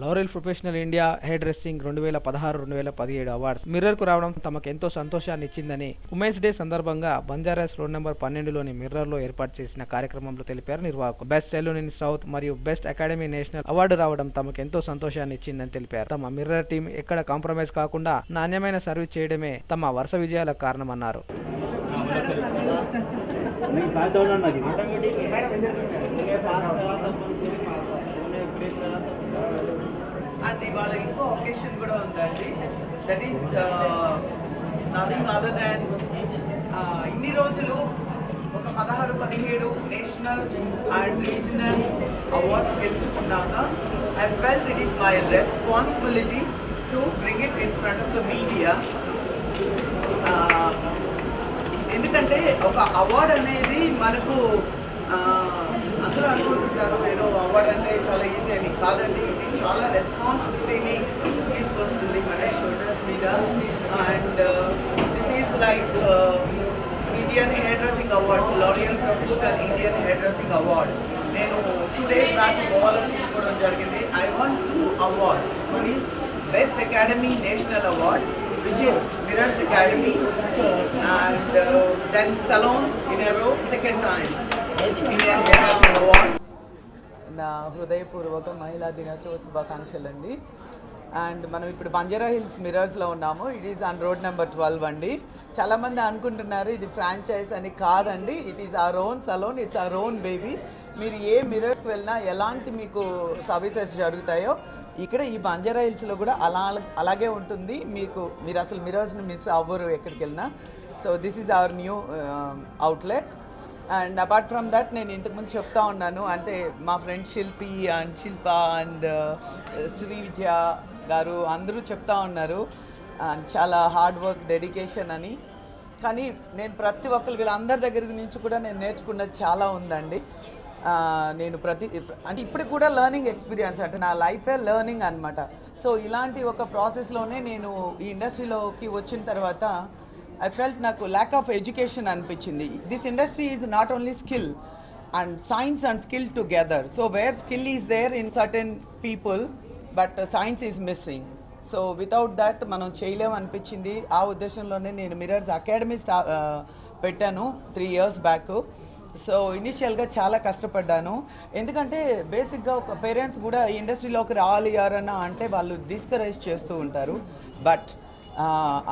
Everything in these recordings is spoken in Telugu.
L'Oreal professional India hair dressing రెండు వేల పదహారు రెండు వేల పదిహేడు అవార్డ్స్ మిర్రర్కు రావడం తమకు ఎంతో సంతోషాన్ని ఇచ్చిందని ఉమెన్స్ డే సందర్భంగా బంజారాస్ రోడ్ నెంబర్ పన్నెండులోని మిర్రర్లో ఏర్పాటు చేసిన కార్యక్రమంలో తెలిపారు నిర్వాహకులు. బెస్ట్ సెలూన్ ఇన్ సౌత్ మరియు బెస్ట్ అకాడమీ నేషనల్ అవార్డు రావడం తమకు ఎంతో సంతోషాన్ని ఇచ్చిందని తెలిపారు. తమ మిర్రర్ టీం ఎక్కడ కాంప్రమైజ్ కాకుండా నాణ్యమైన సర్వీస్ చేయడమే తమ వరుస విజయాలకు కారణమన్నారు అండ్ ఇవాళ ఇంకో కూడా ఉందండి. That is nothing other than ఇన్ని రోజులు ఒక పదహారు పదిహేడు national and regional awards గెలుచుకున్నాక I felt it is my responsibility to bring it in front of the media. Uh, ఎందుకంటే ఒక అవార్డ్ అనేది మనకు uh, అందరూ అనుకుంటుంటారు ఏదో అవార్డ్ అంటే చాలా ఈజీ అని. కాదండి ఇది చాలా రెస్పాన్సిబిలిటీని తీసుకొస్తుంది మన షోల్డర్స్ మీద and this is like Indian hair dressing awards L'Oreal professional Indian hair dressing award నేను టూ డేస్ బ్యాక్ గోవాలో తీసుకోవడం జరిగింది. I want two awards one is best academy national award which is Mirrors academy and then salon in in a row, second time. Indian Hair నా హృదయపూర్వక మహిళా దినోత్సవ శుభాకాంక్షలు అండి అండ్ మనం ఇప్పుడు బంజారా హిల్స్ మిరర్స్లో ఉన్నాము. It is on road number twelve అండి. చాలామంది అనుకుంటున్నారు ఇది ఫ్రాంచైజ్ అని కాదండి. It is our own salon it's our own baby మీరు ఏ మిరర్స్కి వెళ్ళినా ఎలాంటి మీకు సర్వీసెస్ జరుగుతాయో ఇక్కడ ఈ బంజారా హిల్స్లో కూడా అలా అలాగే ఉంటుంది. మీకు మీరు అసలు మిరర్స్ని మిస్ అవ్వరు ఎక్కడికి వెళ్ళినా. So this is our new outlet and apart from that నేను ఇంతకుముందు చెప్తా ఉన్నాను. అంటే మా friend Shilpi and Shilpa and Shri Vidya గారు అందరూ చెప్తా ఉన్నారు. అండ్ చాలా హార్డ్ వర్క్ డెడికేషన్ అని. కానీ నేను ప్రతి ఒక్కరు వీళ్ళందరి దగ్గర నుంచి కూడా నేను నేర్చుకున్నది చాలా ఉందండి. నేను ప్రతి అంటే ఇప్పుడు కూడా లర్నింగ్ ఎక్స్పీరియన్స్ అంటే నా లైఫే లెర్నింగ్ అనమాట సో ఇలాంటి ఒక ప్రాసెస్లోనే నేను ఈ ఇండస్ట్రీలోకి వచ్చిన తర్వాత ఐ ఫెల్ట్ నాకు ల్యాక్ ఆఫ్ ఎడ్యుకేషన్ అనిపించింది. This industry is not only skill and science and skill together so where skill is there in certain people but science is missing so without that మనం చేయలేము అనిపించింది. ఆ ఉద్దేశంలోనే నేను మిరర్స్ అకాడమీ స్టా పెట్టాను త్రీ ఇయర్స్ బ్యాక్ సో ఇనిషియల్గా చాలా కష్టపడ్డాను. ఎందుకంటే బేసిక్గా ఒక పేరెంట్స్ కూడా ఈ ఇండస్ట్రీలోకి రావాలి ఎవరన్నా అంటే వాళ్ళు డిస్కరేజ్ చేస్తూ ఉంటారు. బట్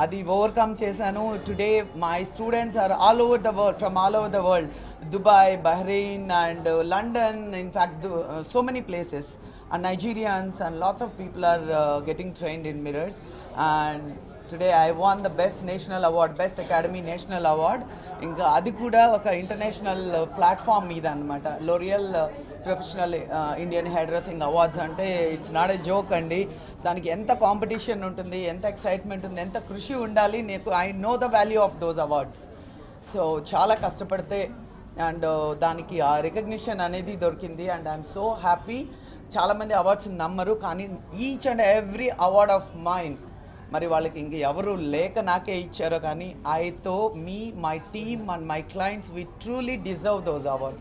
అది ఓవర్కమ్ చేశాను. Today my students are all over the world from all over the world Dubai Bahrain and London in fact so many places and Nigerians and lots of people are getting trained in Mirrors and today I won the best national award best academy national award ఇంకా అది కూడా ఒక ఇంటర్నేషనల్ ప్లాట్ఫామ్ uh, మీద అనమాట L'Oreal professional Indian hair dressing awards అంటే ఇట్స్ నాట్ ఏ జోక్ అండి. దానికి ఎంత కాంపిటీషన్ ఉంటుంది ఎంత ఎక్సైట్మెంట్ ఉంది ఎంత కృషి ఉండాలి నీకు I know the value of those awards so చాలా కష్టపడితే అండ్ uh, దానికి ఆ రికగ్నిషన్ అనేది దొరికింది అండ్ ఐఎమ్ సో హ్యాపీ చాలామంది అవార్డ్స్ నమ్మరు కానీ each and every award of mind మరి వాళ్ళకి ఇంక ఎవరు లేక నాకే ఇచ్చారో కానీ ఐ తో మీ my team and my clients we truly deserve those awards